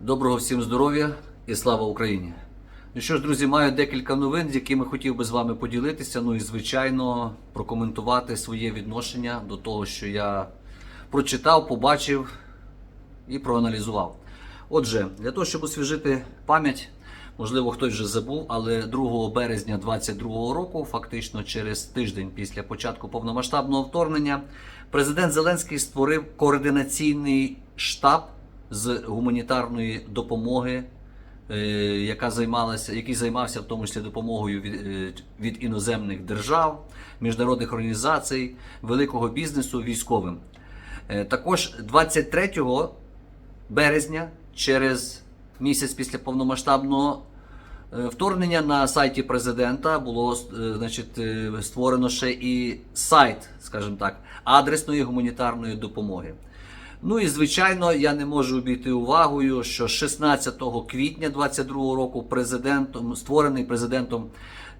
Доброго всім здоров'я і слава Україні! Ну що ж, друзі, маю декілька новин, з якими хотів би з вами поділитися. Ну і звичайно прокоментувати своє відношення до того, що я прочитав, побачив і проаналізував. Отже, для того, щоб освіжити пам'ять, можливо, хтось вже забув, але 2 березня 2022 року, фактично через тиждень після початку повномасштабного вторгнення, президент Зеленський створив координаційний штаб з гуманітарної допомоги, е, яка займалася, який займався в тому числі допомогою від, е, від іноземних держав, міжнародних організацій, великого бізнесу військовим. Е, Також 23 березня, через місяць після повномасштабного вторгнення на сайті президента було значить, створено ще і сайт, скажімо так, адресної гуманітарної допомоги. Ну і звичайно, я не можу обійти увагою, що 16 квітня 2022 року президентом створений президентом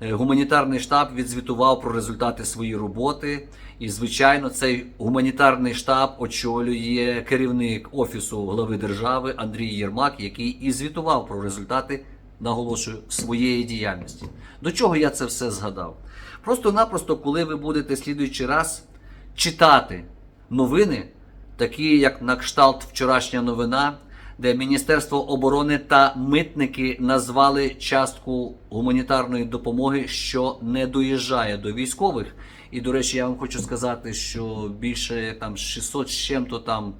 е, гуманітарний штаб відзвітував про результати своєї роботи. І звичайно, цей гуманітарний штаб очолює керівник офісу глави держави Андрій Єрмак, який і звітував про результати, наголошую, своєї діяльності. До чого я це все згадав? Просто-напросто, коли ви будете слідуючий раз читати новини такі як на кшталт вчорашня новина, де Міністерство оборони та митники назвали частку гуманітарної допомоги, що не доїжджає до військових. І, до речі, я вам хочу сказати, що більше там 600 з чим-то там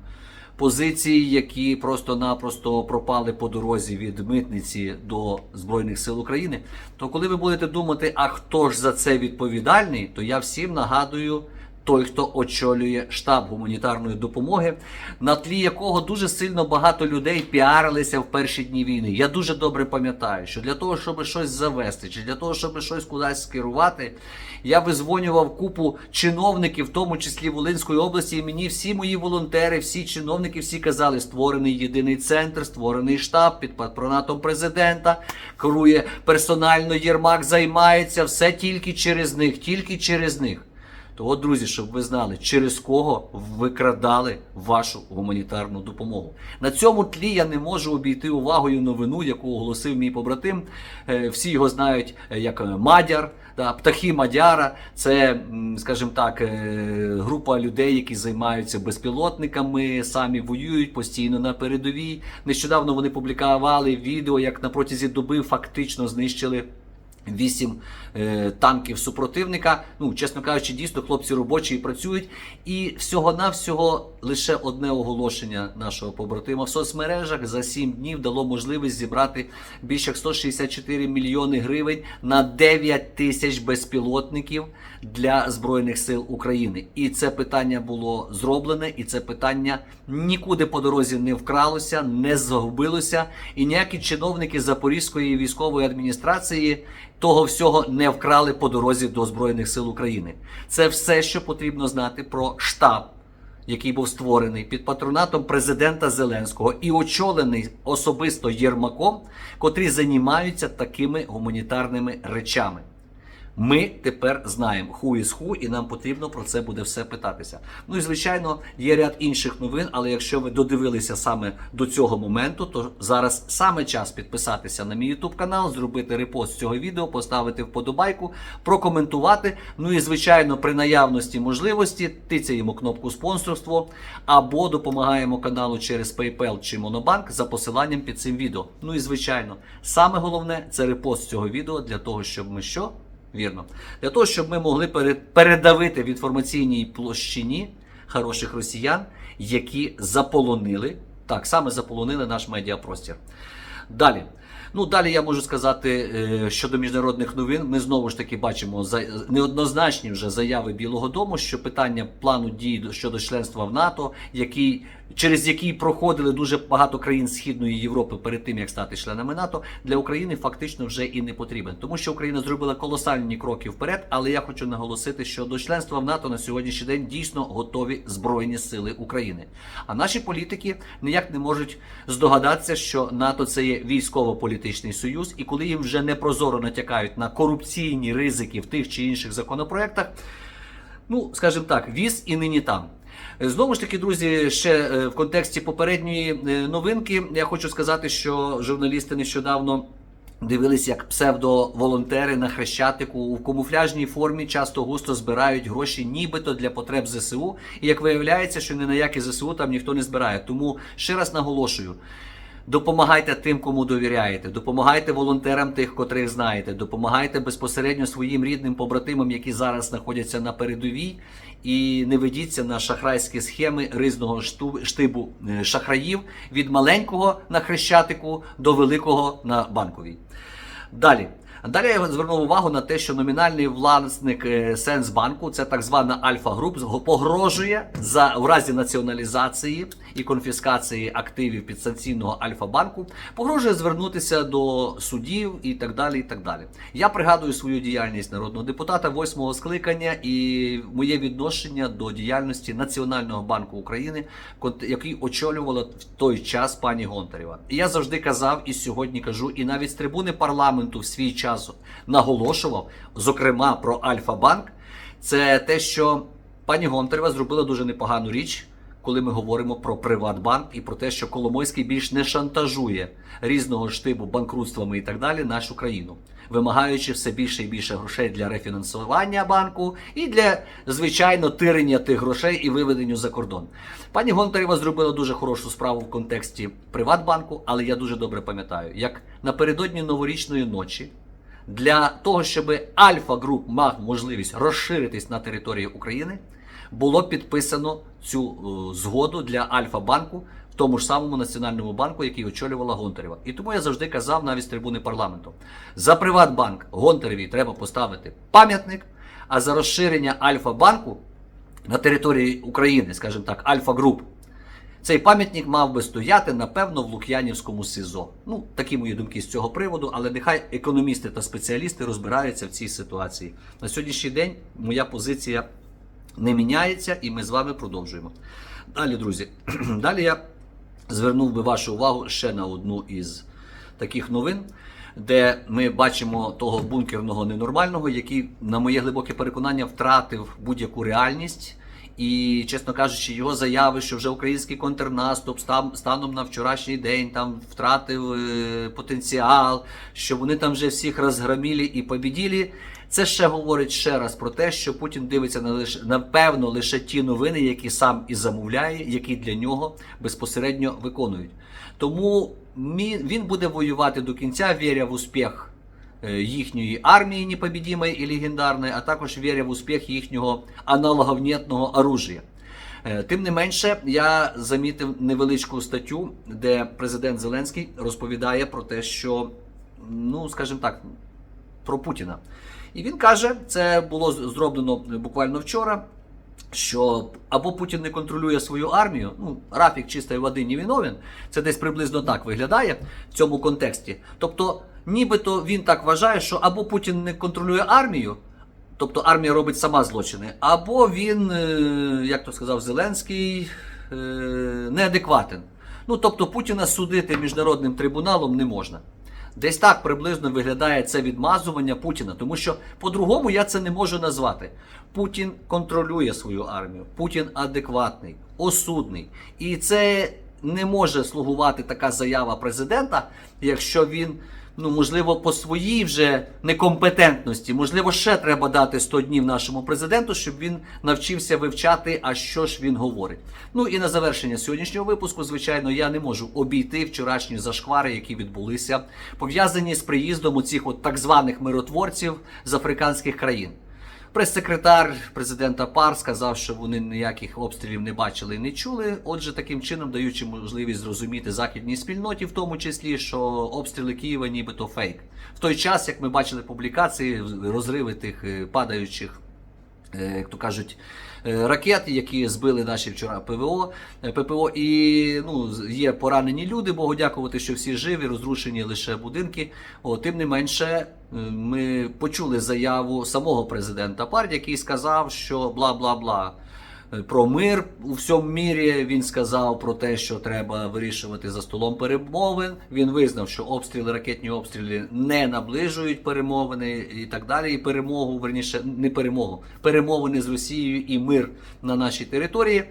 позицій, які просто-напросто пропали по дорозі від митниці до Збройних сил України. То коли ви будете думати, а хто ж за це відповідальний, то я всім нагадую той, хто очолює штаб гуманітарної допомоги, на тлі якого дуже сильно багато людей піарилися в перші дні війни. Я дуже добре пам'ятаю, що для того, щоб щось завести, чи для того, щоб щось кудись скерувати, я визвонював купу чиновників, в тому числі Волинської області, і мені всі мої волонтери, всі чиновники, всі казали, створений єдиний центр, створений штаб під патронатом президента, керує персонально Єрмак, займається все тільки через них, тільки через них. То от, друзі, щоб ви знали, через кого викрадали вашу гуманітарну допомогу. На цьому тлі я не можу обійти увагою новину, яку оголосив мій побратим. Е, Всі його знають е, як е, Мадяр, да, птахи Мадяра. Це, скажімо так, група людей, які займаються безпілотниками, самі воюють постійно на передовій. Нещодавно вони публікували відео, як на протязі доби фактично знищили. Вісім е, танків супротивника. Ну, чесно кажучи, дійсно хлопці робочі і працюють. І всього-навсього лише одне оголошення нашого побратима в соцмережах за сім днів дало можливість зібрати більше як 164 мільйони гривень на 9 тисяч безпілотників для Збройних сил України. І це питання було зроблене, і це питання нікуди по дорозі не вкралося, не загубилося. І ніякі чиновники Запорізької військової адміністрації того всього не вкрали по дорозі до Збройних сил України. Це все, що потрібно знати про штаб, який був створений під патронатом президента Зеленського і очолений особисто Єрмаком, котрі займаються такими гуманітарними речами. Ми тепер знаємо ху із ху, і нам потрібно про це буде все питатися. Ну і звичайно, є ряд інших новин, але якщо ви додивилися саме до цього моменту, то зараз саме час підписатися на мій YouTube канал, зробити репост цього відео, поставити вподобайку, прокоментувати. Ну і звичайно, при наявності можливості тицяємо кнопку спонсорство або допомагаємо каналу через PayPal чи Monobank за посиланням під цим відео. Ну і звичайно, саме головне це репост цього відео для того, щоб ми що. Вірно. Для того, щоб ми могли передавити в інформаційній площині хороших росіян, які заполонили, так, саме заполонили наш медіапростір. Далі. Ну, далі я можу сказати е, щодо міжнародних новин. Ми знову ж таки бачимо неоднозначні вже заяви Білого Дому, що питання плану дій щодо членства в НАТО, який, через який проходили дуже багато країн Східної Європи перед тим, як стати членами НАТО, для України фактично вже і не потрібен. Тому що Україна зробила колосальні кроки вперед, але я хочу наголосити, що до членства в НАТО на сьогоднішній день дійсно готові Збройні Сили України. А наші політики ніяк не можуть здогадатися, що НАТО це є військово-політичний союз, і коли їм вже непрозоро натякають на корупційні ризики в тих чи інших законопроектах, ну скажімо так, віз і нині там. Знову ж таки, друзі, ще е, в контексті попередньої е, новинки я хочу сказати, що журналісти нещодавно. Дивились, як псевдоволонтери на хрещатику у камуфляжній формі часто густо збирають гроші, нібито для потреб ЗСУ. І як виявляється, що ні на які ЗСУ там ніхто не збирає. Тому ще раз наголошую: допомагайте тим, кому довіряєте, допомагайте волонтерам тих, котрих знаєте, допомагайте безпосередньо своїм рідним побратимам, які зараз знаходяться на передовій, і не ведіться на шахрайські схеми ризного штибу е, шахраїв від маленького на хрещатику до великого на банковій. Далі. Далі я звернув увагу на те, що номінальний власник е, Сенсбанку, це так звана Альфа Груп, погрожує за в разі націоналізації і конфіскації активів підстанційного Альфа-банку, погрожує звернутися до судів і так далі. І так далі. Я пригадую свою діяльність народного депутата восьмого скликання і моє відношення до діяльності Національного банку України, який очолювала в той час пані Гонтарєва. І я завжди казав і сьогодні кажу, і навіть з трибуни парламенту в свій час наголошував, зокрема про Альфа-банк, це те, що пані Гонтарєва зробила дуже непогану річ. Коли ми говоримо про Приватбанк і про те, що Коломойський більш не шантажує різного штибу банкрутствами і так далі нашу країну, вимагаючи все більше і більше грошей для рефінансування банку і для звичайно тирення тих грошей і виведення за кордон. Пані Гонтарєва зробила дуже хорошу справу в контексті Приватбанку, але я дуже добре пам'ятаю, як напередодні новорічної ночі для того, щоб Альфа Груп мав можливість розширитись на території України, було підписано цю е, згоду для Альфа банку в тому ж самому національному банку, який очолювала Гонтарева. І тому я завжди казав навіть з трибуни парламенту: за Приватбанк Гонтаревій треба поставити пам'ятник, а за розширення Альфа банку на території України, скажімо так, Альфа Груп. Цей пам'ятник мав би стояти, напевно, в Лук'янівському СІЗО. Ну, такі мої думки з цього приводу, але нехай економісти та спеціалісти розбираються в цій ситуації. На сьогоднішній день моя позиція не міняється, і ми з вами продовжуємо. Далі, друзі, далі я звернув би вашу увагу ще на одну із таких новин, де ми бачимо того бункерного ненормального, який, на моє глибоке переконання, втратив будь-яку реальність. І, чесно кажучи, його заяви, що вже український контрнаступ станом на вчорашній день там втратив е, потенціал, що вони там вже всіх розгромили і побіділи. Це ще говорить ще раз про те, що Путін дивиться на лише напевно лише ті новини, які сам і замовляє, які для нього безпосередньо виконують. Тому він буде воювати до кінця, віря в успіх їхньої армії непобідімої і легендарної, а також віря в успіх їхнього аналоговнітного оружия. Е, Тим не менше, я замітив невеличку статтю, де президент Зеленський розповідає про те, що, ну скажімо так, про Путіна. І він каже, це було зроблено буквально вчора. Що або Путін не контролює свою армію, ну Рафік чистої води не виновен, це десь приблизно так виглядає в цьому контексті. Тобто, нібито він так вважає, що або Путін не контролює армію, тобто армія робить сама злочини, або він, е, як то сказав Зеленський, е, неадекватен. Ну тобто Путіна судити міжнародним трибуналом не можна. Десь так приблизно виглядає це відмазування Путіна, тому що по-другому я це не можу назвати. Путін контролює свою армію, Путін адекватний, осудний. І це не може слугувати така заява президента, якщо він, ну можливо, по своїй вже некомпетентності, можливо, ще треба дати 100 днів нашому президенту, щоб він навчився вивчати, а що ж він говорить. Ну і на завершення сьогоднішнього випуску, звичайно, я не можу обійти вчорашні зашквари, які відбулися, пов'язані з приїздом у цих от так званих миротворців з африканських країн. Прес-секретар президента ПАР сказав, що вони ніяких обстрілів не бачили і не чули. Отже, таким чином даючи можливість зрозуміти західній спільноті, в тому числі, що обстріли Києва нібито фейк. В той час, як ми бачили публікації, розриви тих е, падаючих як то кажуть, ракети, які збили наші вчора ПВО, е, ППО, і ну, є поранені люди, Богу дякувати, що всі живі, розрушені лише будинки. О, тим не менше, е, ми почули заяву самого президента партії, який сказав, що бла бла бла. Е, про мир у всьому мірі. Він сказав про те, що треба вирішувати за столом перемовин. Він визнав, що обстріли, ракетні обстріли не наближують перемовини і так далі. І перемогу, верніше, не перемогу, перемовини з Росією і мир на нашій території.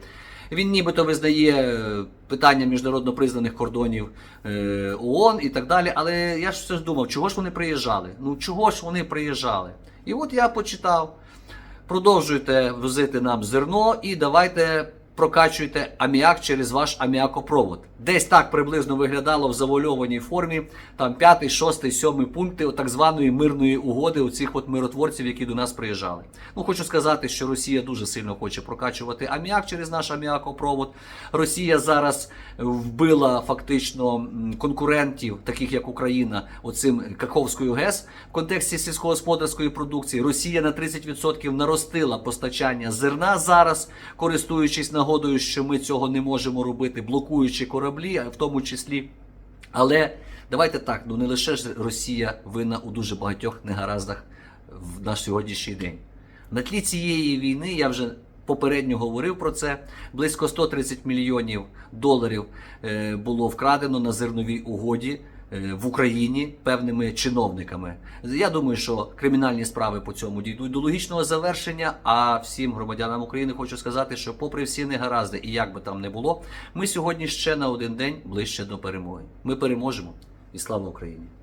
Він нібито визнає е, питання міжнародно признаних кордонів е, ООН і так далі. Але я ж все думав, чого ж вони приїжджали? Ну чого ж вони приїжджали? І от я почитав. Продовжуйте возити нам зерно і давайте прокачуйте аміак через ваш аміакопровод. Десь так приблизно виглядало в завуальованій формі. Там п'ятий, шостий, сьомий пункти так званої мирної угоди у цих от миротворців, які до нас приїжджали. Ну хочу сказати, що Росія дуже сильно хоче прокачувати аміак через наш аміакопровод. Росія зараз вбила фактично конкурентів, таких як Україна, оцим Каховською ГЕС в контексті сільськогосподарської продукції. Росія на 30% наростила постачання зерна зараз, користуючись нагодою, що ми цього не можемо робити, блокуючи кораблі, в тому числі. Але давайте так, ну не лише ж Росія винна у дуже багатьох негараздах в наш сьогоднішній день. На тлі цієї війни я вже попередньо говорив про це. Близько 130 мільйонів доларів е, було вкрадено на зерновій угоді. Е, В Україні певними чиновниками. Я думаю, що кримінальні справи по цьому дійдуть до логічного завершення. А всім громадянам України хочу сказати, що, попри всі негаразди і як би там не було, ми сьогодні ще на один день ближче до перемоги. Ми переможемо і слава Україні!